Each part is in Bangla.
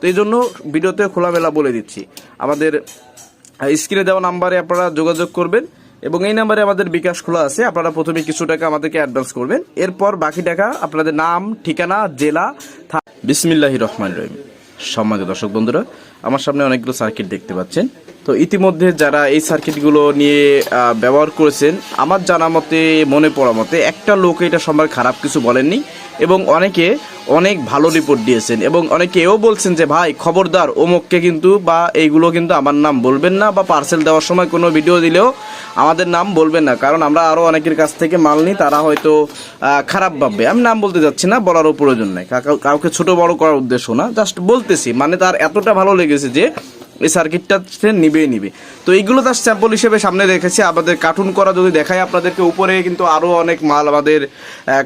তো এই জন্য ভিডিওতে খোলামেলা বলে দিচ্ছি। আমাদের স্ক্রিনে দেওয়া নাম্বারে আপনারা যোগাযোগ করবেন এবং এই নাম্বারে আমাদের বিকাশ খোলা আছে। আপনারা প্রথমে কিছু টাকা আমাদেরকে অ্যাডভান্স করবেন। এরপর বাকি টাকা, আপনাদের নাম, ঠিকানা, জেলা বিসমিল্লাহি রহমান রহিম। সম্মানিত দর্শক বন্ধুরা, আমার সামনে অনেকগুলো সার্কিট দেখতে পাচ্ছেন। তো ইতিমধ্যে যারা এই সার্কিটগুলো নিয়ে ব্যবহার করেছেন, আমার জানা মতে, মনে পড়া মতে, একটা লোক এটা সম্পর্কে খারাপ কিছু বলেননি। এবং অনেকে অনেক ভালো রিপোর্ট দিয়েছেন এবং অনেকে এও বলছেন যে, ভাই, খবরদার অমুককে কিন্তু বা এইগুলো কিন্তু আমার নাম বলবেন না বা পার্সেল দেওয়ার সময় কোনো ভিডিও দিলেও আমাদের নাম বলবেন না। কারণ আমরা আরও অনেকের কাছ থেকে মাল নিই, তারা হয়তো খারাপ ভাববে। আমি নাম বলতে যাচ্ছি না বলারও প্রয়োজন নেই। কাউকে ছোট বড় করার উদ্দেশ্য না জাস্ট বলতেছি। মানে তার এতটা ভালো লেগেছে যে এই সার্কিটটা সে নিবেই নিবে। তো এইগুলো তার স্যাম্পল হিসেবে সামনে রেখেছি। আমাদের কার্টুন করা যদি দেখায় আপনাদেরকে উপরে কিন্তু আরও অনেক মাল আমাদের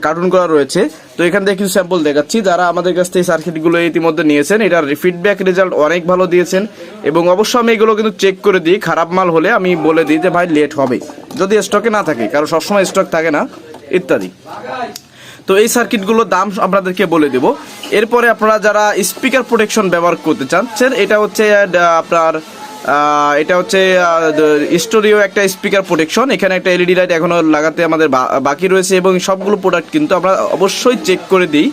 কার্টুন করা রয়েছে। তো এখান থেকে কিছু স্যাম্পল দেখাচ্ছি। যারা আমাদের কাছ থেকে সার্কিটগুলো ইতিমধ্যে নিয়েছেন, এটার ফিডব্যাক রেজাল্ট অনেক ভালো দিয়েছেন। এবং অবশ্য আমি এগুলো কিন্তু চেক করে দিই। খারাপ মাল হলে আমি বলে দিই যে, ভাই লেট হবে। যদি স্টকে না থাকে, কারণ সবসময় স্টক থাকে না, ইত্যাদি। তো এই সার্কিটগুলোর দাম আপনাদেরকে বলে দেব। এরপরে আপনারা যারা স্পিকার প্রোটেকশন ব্যবহার করতে চাচ্ছেন, এটা হচ্ছে আপনার এটা হচ্ছে স্টোরিও একটা স্পিকার প্রোটেকশন, এখানে একটা এলইডি লাইট এখনও লাগাতে আমাদের বাকি রয়েছে এবং সবগুলো প্রোডাক্ট কিন্তু আমরা অবশ্যই চেক করে দিই।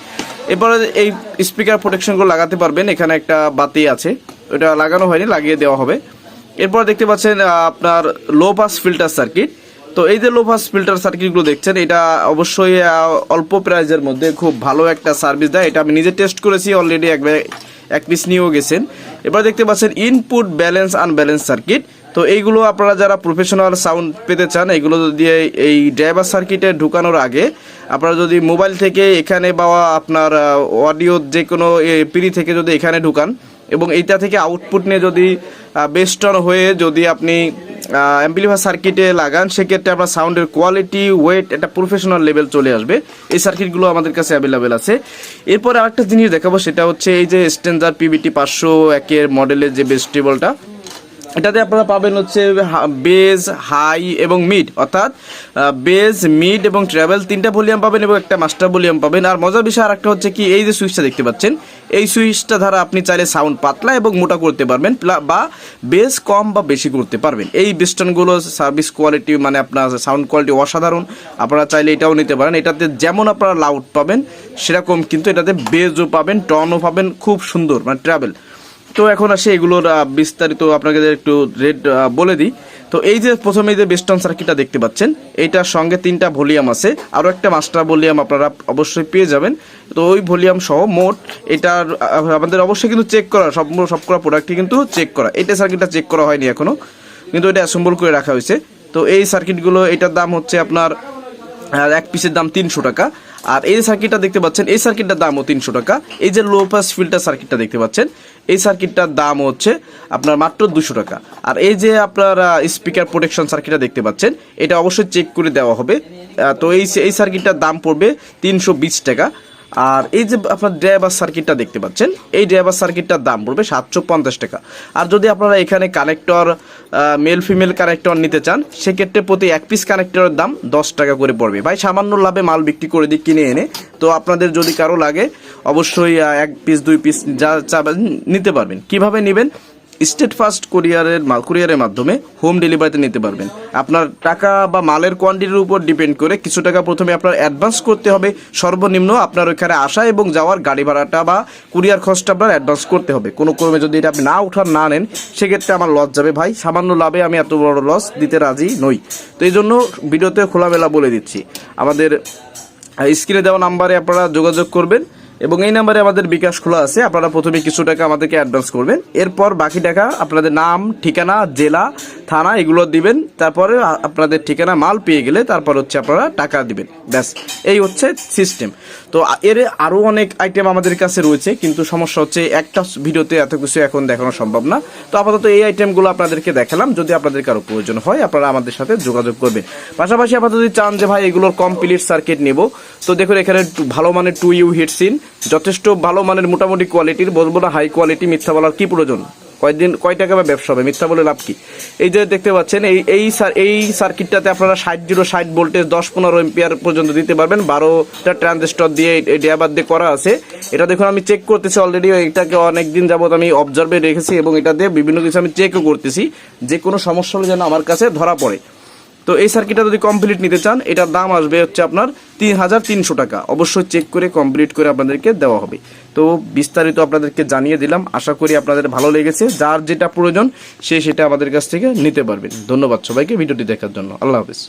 এরপরে এই স্পিকার প্রোটেকশনগুলো লাগাতে পারবেন, এখানে একটা বাতি আছে, ওটা লাগানো হয়নি, লাগিয়ে দেওয়া হবে। এরপর দেখতে পাচ্ছেন আপনার লো পাস ফিল্টার সার্কিট। তো এই যে লো পাস ফিল্টার সার্কিটগুলো দেখছেন, এটা অবশ্যই অল্প প্রাইজের মধ্যে খুব ভালো একটা সার্ভিস দেয়। এটা আমি নিজে টেস্ট করেছি অলরেডি এক এক পিস নিয়েও গেছেন। এবার দেখতে পাচ্ছেন ইনপুট ব্যালেন্স আনব্যালেন্স সার্কিট তো এইগুলো আপনারা যারা প্রফেশনাল সাউন্ড পেতে চান এগুলো দিয়ে এই ড্রাইভার সার্কিটে ঢুকানোর আগে আপনারা যদি মোবাইল থেকে এখানে বা আপনার অডিও যে কোনো পিড়ি থেকে যদি এখানে ঢুকান এবং এইটা থেকে আউটপুট নিয়ে যদি বেস্টন হয়ে যদি আপনি অ্যাম্পলিফায়ার সার্কিটে লাগান, সেক্ষেত্রে আপনার সাউন্ডের কোয়ালিটি ওয়েট একটা প্রফেশনাল লেভেল চলে আসবে। এই সার্কিটগুলো আমাদের কাছে অ্যাভেলেবেল আছে। এরপর আরেকটা জিনিস দেখাবো, সেটা হচ্ছে এই যে স্টেঞ্জার পিবিটি পাঁচশো একের মডেলের যে ভেজিটেবলটা এটাতে আপনারা পাবেন হচ্ছে বেজ, হাই এবং মিড। অর্থাৎ বেজ, মিড এবং ট্রাভেল তিনটা ভলিউম পাবেন এবং একটা মাস্টার ভলিউম পাবেন। আর মজার বিষয় আরেকটা হচ্ছে কি, এই যে সুইচটা দেখতে পাচ্ছেন, এই সুইচটা দ্বারা আপনি চাইলে সাউন্ড পাতলা এবং মোটা করতে পারবেন বা বেস কম বা বেশি করতে পারবেন। এই বেস্টনগুলো সার্ভিস কোয়ালিটি মানে আপনার সাউন্ড কোয়ালিটি অসাধারণ। আপনারা চাইলে এটাও নিতে পারেন। এটাতে যেমন আপনারা লাউড পাবেন, সেরকম কিন্তু এটাতে বেজও পাবেন, টনও পাবেন, খুব সুন্দর মানে ট্রাভেল। তো এখন আসে এগুলোর বিস্তারিত আপনাকে একটু রেট বলে দিই। তো এই যে প্রথমে যে বেস্টন সার্কিটটা দেখতে পাচ্ছেন এইটার সঙ্গে তিনটা ভলিউম আছে। আরও একটা মাস্টার ভলিউম আপনারা অবশ্যই পেয়ে যাবেন। তো ওই ভলিউম সহ মোট এটার আমাদের অবশ্যই কিন্তু চেক করা, সব সব করা প্রোডাক্টই কিন্তু চেক করা। এটা সার্কিটটা চেক করা হয়নি এখনও, কিন্তু এটা অ্যাসেম্বল করে রাখা হয়েছে। তো এই সার্কিটগুলো এটার দাম হচ্ছে আপনার এক পিসের দাম তিনশো টাকা। আর এই সার্কিটটা দেখতে পাচ্ছেন, এই সার্কিটটার দামও তিনশো টাকা। এই যে লো পাস ফিল্টার সার্কিটটা দেখতে পাচ্ছেন এই সার্কিটটার দাম হচ্ছে আপনার মাত্র দুশো টাকা। আর এই যে আপনার স্পিকার প্রোটেকশন সার্কিটটা দেখতে পাচ্ছেন, এটা অবশ্যই চেক করে দেওয়া হবে। তো এই এই সার্কিটটার দাম পড়বে তিনশো বিশ টাকা। আর এই যে আপনার ড্রাইভার সার্কিটটা দেখতে পাচ্ছেন, এই ড্রাইভার সার্কিটটার দাম পড়বে সাতশো পঞ্চাশ টাকা। আর যদি আপনারা এখানে কানেক্টর মেল ফিমেল কানেক্টর নিতে চান, সেক্ষেত্রে প্রতি এক পিস কানেক্টরের দাম দশ টাকা করে পড়বে। ভাই, সামান্য লাভে মাল বিক্রি করে দিই কিনে এনে, তো আপনাদের যদি কারও লাগে অবশ্যই এক পিস দুই পিস যা চাবেন, নিতে পারবেন। কীভাবে নেবেন? স্টেট ফার্স্ট কুরিয়ারের মাল কুরিয়ারের মাধ্যমে হোম ডেলিভারিতে নিতে পারবেন। আপনার টাকা বা মালের কোয়ান্টিটির উপর ডিপেন্ড করে কিছু টাকা প্রথমে আপনার অ্যাডভান্স করতে হবে। সর্বনিম্ন আপনার ওইখানে আসা এবং যাওয়ার গাড়ি ভাড়াটা বা কুরিয়ার খরচটা আপনার অ্যাডভান্স করতে হবে। কোনো ক্রমে যদি এটা আপনি না উঠান, না নেন, সেক্ষেত্রে আমার লস যাবে। ভাই, সামান্য লাভে আমি এত বড় লস দিতে রাজি নই। তো এই জন্য ভিডিওতে খোলামেলা বলে দিচ্ছি। আমাদের স্ক্রিনে দেওয়া নাম্বারে আপনারা যোগাযোগ করবেন। এবং এই নাম্বারে আমাদের বিকাশ খোলা আছে। আপনারা প্রথমে কিছু টাকা আমাদেরকে অ্যাডভান্স করবেন। এরপর বাকি টাকা আপনাদের নাম, ঠিকানা, জেলা, থানা, এগুলো দিবেন। তারপরে আপনাদের ঠিকানা, মাল পেয়ে গেলে তারপর হচ্ছে আপনারা টাকা দিবেন। ব্যাস, এই হচ্ছে সিস্টেম তো এর আরও অনেক আইটেম আমাদের কাছে রয়েছে, কিন্তু সমস্যা হচ্ছে একটা ভিডিওতে এত কিছু এখন দেখানো সম্ভব না। তো আপাতত এই আইটেমগুলো আপনাদেরকে দেখালাম। যদি আপনাদের কারও প্রয়োজন হয়, আপনারা আমাদের সাথে যোগাযোগ করবেন। পাশাপাশি আপনারা যদি চান যে, ভাই, এগুলোর কমপ্লিট সার্কিট নেব। তো দেখুন, এখানে ভালো মানের টু ইউ হিটসিন যথেষ্ট ভালো মানের মোটামুটি কোয়ালিটির বলব না হাই কোয়ালিটি মিথ্যা বলার কি প্রয়োজন? কয়দিন, কয় টাকা বা ব্যবসা হবে? মিথ্যা বলে লাভ কি? এই যে দেখতে পাচ্ছেন, এই এই সার- এই সার্কিটটাতে আপনারা ষাট জিরো ষাট ভোল্টেজ দশ পনেরো এম্পিয়ার পর্যন্ত দিতে পারবেন। বারোটা ট্রানজিস্টর দিয়ে এই ডেয়াবার দিয়ে করা আছে। এটা দেখুন, আমি চেক করতেছি অলরেডি এটাকে অনেক দিন যাবত আমি অবজার্ভে রেখেছি এবং এটা দিয়ে বিভিন্ন কিছু আমি চেকও করতেছি। যে কোনো সমস্যা হলে যেন আমার কাছে ধরা পড়ে। তো এই সার্কিটটা যদি কমপ্লিট নিতে চান, এটার দাম আসবে হচ্ছে আপনার তিন হাজার তিনশো টাকা। অবশ্যই চেক করে কমপ্লিট করে আপনাদেরকে দেওয়া হবে। তো বিস্তারিত আপনাদেরকে জানিয়ে দিলাম। আশা করি আপনাদের ভালো লেগেছে। যার যেটা প্রয়োজন, সে সেটা আমাদের কাছ থেকে নিতে পারবেন। ধন্যবাদ সবাইকে ভিডিওটি দেখার জন্য। আল্লাহ হাফিজ।